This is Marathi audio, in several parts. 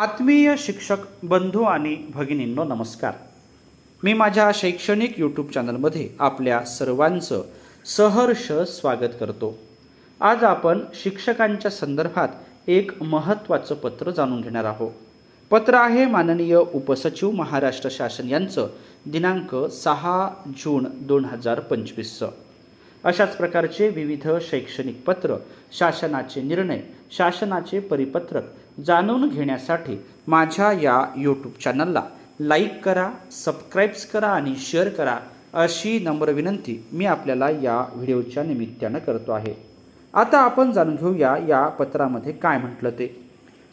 आत्मीय शिक्षक बंधू आणि भगिनींनो नमस्कार. मी माझ्या शैक्षणिक यूट्यूब चॅनलमध्ये आपल्या सर्वांचं सहर्ष स्वागत करतो. आज आपण शिक्षकांच्या संदर्भात एक महत्त्वाचं पत्र जाणून घेणार आहोत. पत्र आहे माननीय उपसचिव महाराष्ट्र शासन यांचं दिनांक सहा जून दोन हजार पंचवीसचं. अशाच प्रकारचे विविध शैक्षणिक पत्र शासनाचे निर्णय शासनाचे परिपत्रक जाणून घेण्यासाठी माझ्या या यूट्यूब चॅनलला लाईक करा सबस्क्राईब्स करा आणि शेअर करा अशी नम्र विनंती मी आपल्याला या व्हिडिओच्या निमित्तानं करतो आहे. आता आपण जाणून घेऊया या पत्रामध्ये काय म्हटलं ते.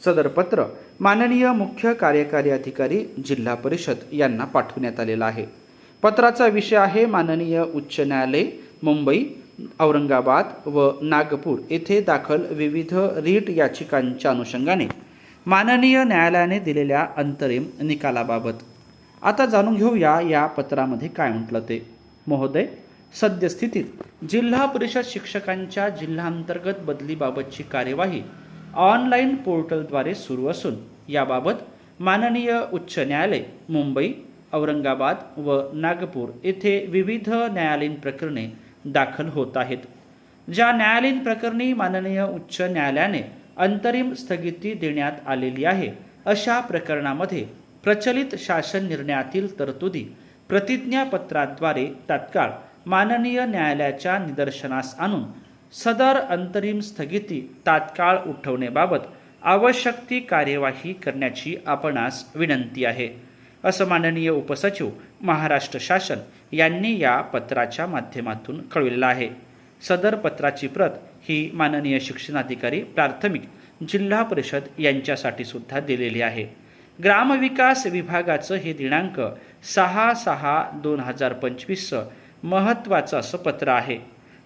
सदर पत्र माननीय मुख्य कार्यकारी अधिकारी जिल्हा परिषद यांना पाठवण्यात आलेलं आहे. पत्राचा विषय आहे माननीय उच्च न्यायालय मुंबई औरंगाबाद व नागपूर येथे दाखल विविध रीट याचिकांच्या अनुषंगाने माननीय न्यायालयाने दिलेल्या अंतरिम निकालाबाबत. आता जाणून घेऊया या पत्रामध्ये काय म्हटलं ते. महोदय सद्यस्थितीत जिल्हा परिषद शिक्षकांच्या जिल्हांतर्गत बदलीबाबतची कार्यवाही ऑनलाईन पोर्टलद्वारे सुरू असून याबाबत माननीय उच्च न्यायालय मुंबई औरंगाबाद व नागपूर येथे विविध न्यायालयीन प्रकरणे दाखल होत आहेत. ज्या न्यायालयीन प्रकरणी माननीय उच्च न्यायालयाने अंतरिम स्थगिती देण्यात आलेली आहे अशा प्रकरणामध्ये प्रचलित शासन निर्णयातील तरतुदी प्रतिज्ञापत्राद्वारे तात्काळ माननीय न्यायालयाच्या निदर्शनास आणून सदर अंतरिम स्थगिती तात्काळ उठवण्याबाबत आवश्यक ती कार्यवाही करण्याची आपणास विनंती आहे. असं माननीय उपसचिव महाराष्ट्र शासन यांनी या पत्राच्या माध्यमातून कळविलेलं आहे. सदर पत्राची प्रत ही माननीय शिक्षणाधिकारी प्राथमिक जिल्हा परिषद यांच्यासाठी सुद्धा दिलेली आहे. ग्रामविकास विभागाचं हे दिनांक सहा सहा दोन हजार पंचवीसचं महत्त्वाचं असं पत्र आहे.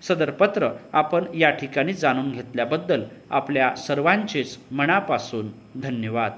सदर पत्र आपण या ठिकाणी जाणून घेतल्याबद्दल आपल्या सर्वांचेच मनापासून धन्यवाद.